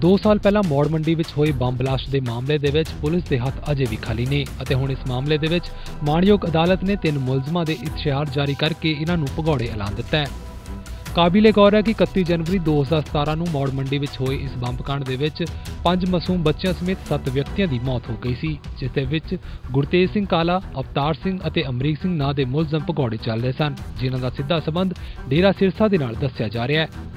2 ਸਾਲ ਪਹਿਲਾਂ ਮੌੜ ਮੰਡੀ ਵਿੱਚ ਹੋਏ ਬੰਬ ਬਲਾਸਟ ਦੇ ਮਾਮਲੇ ਦੇ ਵਿੱਚ ਪੁਲਿਸ ਦੇ ਹੱਥ ਅਜੇ ਵੀ ਖਾਲੀ ਨੇ ਅਤੇ ਹੁਣ ਇਸ ਮਾਮਲੇ ਦੇ ਵਿੱਚ ਮਾਣਯੋਗ ਅਦਾਲਤ ਨੇ ਤਿੰਨ ਮੁਲਜ਼ਮਾਂ ਦੇ ਇਸ਼ਤਿਹਾਰ ਜਾਰੀ ਕਰਕੇ ਇਹਨਾਂ ਨੂੰ ਭਗੌੜੇ ਐਲਾਨ ਦਿੱਤਾ ਹੈ। ਕਾਬਿਲੇ ਗੌਰ ਹੈ ਕਿ 31 ਜਨਵਰੀ 2017 ਨੂੰ ਮੌੜ ਮੰਡੀ ਵਿੱਚ ਹੋਏ ਇਸ ਬੰਬ ਕਾਂਡ ਦੇ ਵਿੱਚ ਪੰਜ ਮਾਸੂਮ ਬੱਚਿਆਂ ਸਮੇਤ 7 ਵਿਅਕਤੀਆਂ ਦੀ ਮੌਤ ਹੋ ਗਈ ਸੀ, ਜਿਸ ਦੇ ਵਿੱਚ ਗੁਰਤੇਜ ਸਿੰਘ ਕਾਲਾ, ਅਵਤਾਰ ਸਿੰਘ ਅਤੇ ਅਮਰੀਕ ਸਿੰਘ ਨਾਂ ਦੇ ਮੁਲਜ਼ਮ ਭਗੌੜੇ ਚੱਲ ਰਹੇ ਸਨ, ਜਿਨ੍ਹਾਂ ਦਾ ਸਿੱਧਾ ਸੰਬੰਧ ਡੇਰਾ ਸਿਰਸਾ ਦੇ ਨਾਲ ਦੱਸਿਆ ਜਾ ਰਿਹਾ ਹੈ।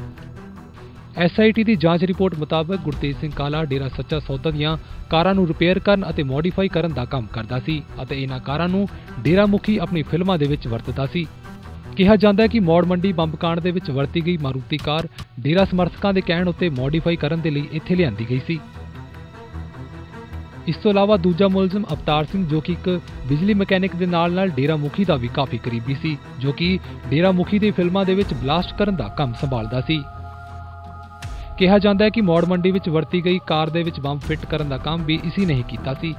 ਐਸਆਈਟੀ ਦੀ ਜਾਂਚ ਰਿਪੋਰਟ ਮੁਤਾਬਕ ਗੁਰਤੇਜ ਸਿੰਘ ਕਾਲਾ ਡੇਰਾ ਸੱਚਾ ਸੌਦਾ ਦੀਆਂ ਕਾਰਾਂ ਨੂੰ ਰਿਪੇਅਰ ਕਰਨ ਅਤੇ ਮੋਡੀਫਾਈ ਕਰਨ ਦਾ ਕੰਮ ਕਰਦਾ ਸੀ ਅਤੇ ਇਹਨਾਂ ਕਾਰਾਂ ਨੂੰ ਡੇਰਾ ਮੁਖੀ ਆਪਣੀ ਫਿਲਮਾਂ ਦੇ ਵਿੱਚ ਵਰਤਦਾ ਸੀ। ਕਿਹਾ ਜਾਂਦਾ ਹੈ ਕਿ ਮੌੜ ਮੰਡੀ ਬੰਬ ਕਾਂਡ ਦੇ ਵਿੱਚ ਵਰਤੀ ਗਈ ਮਾਰੂਤੀ ਕਾਰ ਡੇਰਾ ਸਮਰਥਕਾਂ ਦੇ ਕਹਿਣ ਉੱਤੇ ਮੋਡੀਫਾਈ ਕਰਨ ਦੇ ਲਈ ਇੱਥੇ ਲਿਆਂਦੀ ਗਈ ਸੀ। ਇਸ ਤੋਂ ਇਲਾਵਾ ਦੂਜਾ ਮੁਲਜ਼ਮ ਅਵਤਾਰ ਸਿੰਘ ਜੋ ਕਿ ਇੱਕ ਬਿਜਲੀ ਮਕੈਨਿਕ ਦੇ ਨਾਲ-ਨਾਲ ਡੇਰਾ ਮੁਖੀ ਦਾ ਵੀ ਕਾਫੀ ਕਰੀਬੀ ਸੀ, ਜੋ ਕਿ ਡੇਰਾ ਮੁਖੀ ਦੀ ਫਿਲਮਾਂ ਦੇ ਵਿੱਚ ਬਲਾਸਟ ਕਰਨ ਦਾ ਕੰਮ ਸੰਭਾਲਦਾ ਸੀ। ਕਿਹਾ ਜਾਂਦਾ ਹੈ ਕਿ ਮੌੜ ਮੰਡੀ ਵਿੱਚ ਵਰਤੀ ਗਈ ਕਾਰ ਦੇ ਵਿੱਚ ਬੰਬ ਫਿੱਟ ਕਰਨ ਦਾ ਕੰਮ ਵੀ ਇਸੀ ਨੇ ਹੀ ਕੀਤਾ ਸੀ।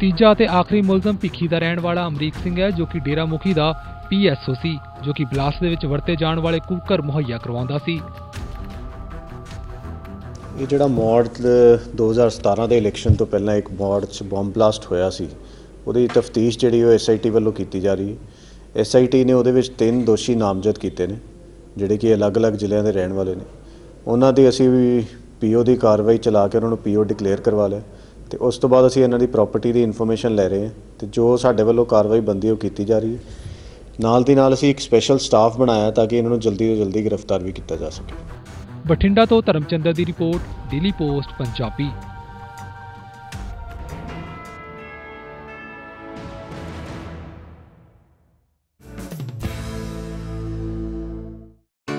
ਤੀਜਾ ਅਤੇ ਆਖਰੀ ਮੁਲਜ਼ਮ ਭਿੱਖੀ ਦਾ ਰਹਿਣ ਵਾਲਾ ਅਮਰੀਕ ਸਿੰਘ ਹੈ, ਜੋ ਕਿ ਡੇਰਾ ਮੁਖੀ ਦਾ ਪੀਐਸਓ ਸੀ, ਜੋ ਕਿ ਬਲਾਸਟ ਦੇ ਵਿੱਚ ਵਰਤੇ ਜਾਣ ਵਾਲੇ ਕੁੱਕਰ ਮੁਹੱਈਆ ਕਰਵਾਉਂਦਾ ਸੀ। ਇਹ ਜਿਹੜਾ ਮੌੜ 2017 ਦੇ ਇਲੈਕਸ਼ਨ ਤੋਂ ਪਹਿਲਾਂ ਇੱਕ ਮੌੜ 'ਚ ਬੰਬ ਬਲਾਸਟ ਹੋਇਆ ਸੀ, ਉਹਦੀ ਤਫਤੀਸ਼ ਜਿਹੜੀ ਉਹ ਐਸਆਈਟੀ ਵੱਲੋਂ ਕੀਤੀ ਜਾ ਰਹੀ। ਹੈ ਐਸਆਈਟੀ ਨੇ ਉਹਦੇ ਵਿੱਚ ਤਿੰਨ ਦੋਸ਼ੀ ਨਾਮਜ਼ਦ ਕੀਤੇ ਨੇ, ਜਿਹੜੇ ਕਿ ਅਲੱਗ-ਅਲੱਗ ਜ਼ਿਲ੍ਹਿਆਂ ਦੇ ਰਹਿਣ ਵਾਲੇ ਨੇ। ਉਹਨਾਂ ਦੀ ਅਸੀਂ ਵੀ ਪੀਓ ਦੀ ਕਾਰਵਾਈ ਚਲਾ ਕੇ ਉਹਨਾਂ ਨੂੰ ਪੀਓ ਡਿਕਲੇਅਰ ਕਰਵਾ ਲਿਆ ਤੇ ਉਸ ਤੋਂ ਬਾਅਦ ਅਸੀਂ ਇਹਨਾਂ ਦੀ ਪ੍ਰਾਪਰਟੀ ਦੀ ਇਨਫੋਰਮੇਸ਼ਨ ਲੈ ਰਹੇ ਹਾਂ ਤੇ ਜੋ ਸਾਡੇ ਵੱਲੋਂ ਕਾਰਵਾਈ ਬੰਦੀ ਉਹ ਕੀਤੀ ਜਾ ਰਹੀ ਹੈ। ਨਾਲ ਦੀ ਨਾਲ ਅਸੀਂ ਇੱਕ ਸਪੈਸ਼ਲ ਸਟਾਫ ਬਣਾਇਆ ਤਾਂ ਕਿ ਇਹਨਾਂ ਨੂੰ ਜਲਦੀ ਤੋਂ ਜਲਦੀ ਗ੍ਰਿਫਤਾਰ ਵੀ ਕੀਤਾ ਜਾ ਸਕੇ। ਬਠਿੰਡਾ ਤੋਂ ਧਰਮਚੰਦਰ ਦੀ ਰਿਪੋਰਟ ਡੇਲੀ ਪੋਸਟ ਪੰਜਾਬੀ।